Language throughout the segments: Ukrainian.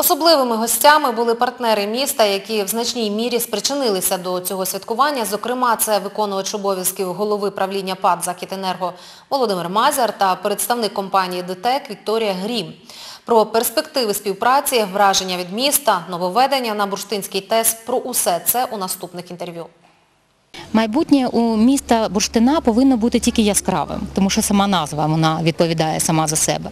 Особливими гостями були партнери міста, які в значній мірі спричинилися до цього святкування. Зокрема, це виконувач обов'язків голови правління ПАД «Західенерго» Володимир Мазяр та представник компанії ДТЕК Вікторія Грім. Про перспективи співпраці, враження від міста, нововведення на Бурштинський ТЕС – про усе це у наступних інтерв'ю. Майбутнє у міста Бурштина повинно бути тільки яскравим, тому що сама назва вона відповідає сама за себе.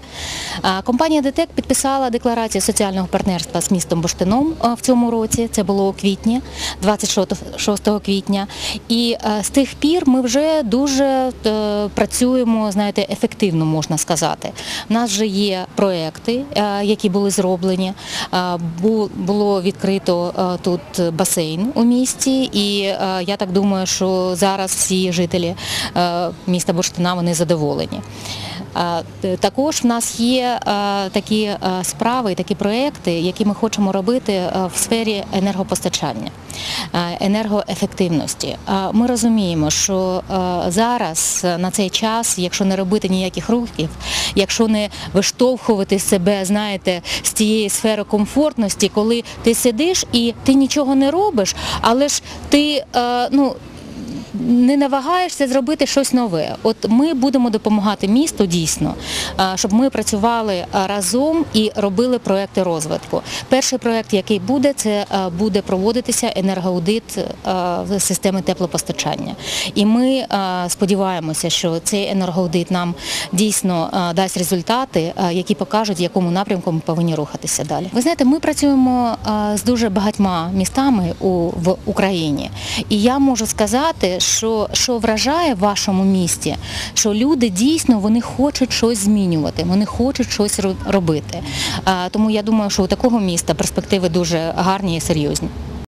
Компанія ДТЕК підписала декларацію соціального партнерства з містом Бурштином в цьому році. Це було у квітні, 26 квітня. І з тих пір ми вже дуже е, працюємо, знаєте, ефективно можна сказати. У нас вже є проекти, е, які були зроблені. Було відкрито е, тут басейн у місті, і я так думаю, що зараз всі жителі е, міста Бурштина вони задоволені. Е, Також в нас є е, такі справи, такі проекти, які ми хочемо робити в сфері енергопостачання, енергоефективності. Ми розуміємо, що зараз на цей час, якщо не робити ніяких рухів, якщо не виштовхувати себе, знаєте, з тієї сфери комфортності, коли ти сидиш і ти нічого не робиш, але ж ти ну не навагаєшся зробити щось нове. От ми будемо допомагати місту дійсно, щоб ми працювали разом і робили проекти розвитку. Перший проект, який буде, це буде проводитися енергоаудит системи теплопостачання. І ми сподіваємося, що цей енергоаудит нам дійсно дасть результати, які покажуть, в якому напрямку ми повинні рухатися далі. Ви знаєте, ми працюємо з дуже багатьма містами в Україні. І я можу сказати, що, що вражає в вашому місті, що люди дійсно вони хочуть щось змінювати, вони хочуть щось робити. Тому я думаю, що у такого міста перспективи дуже гарні і серйозні.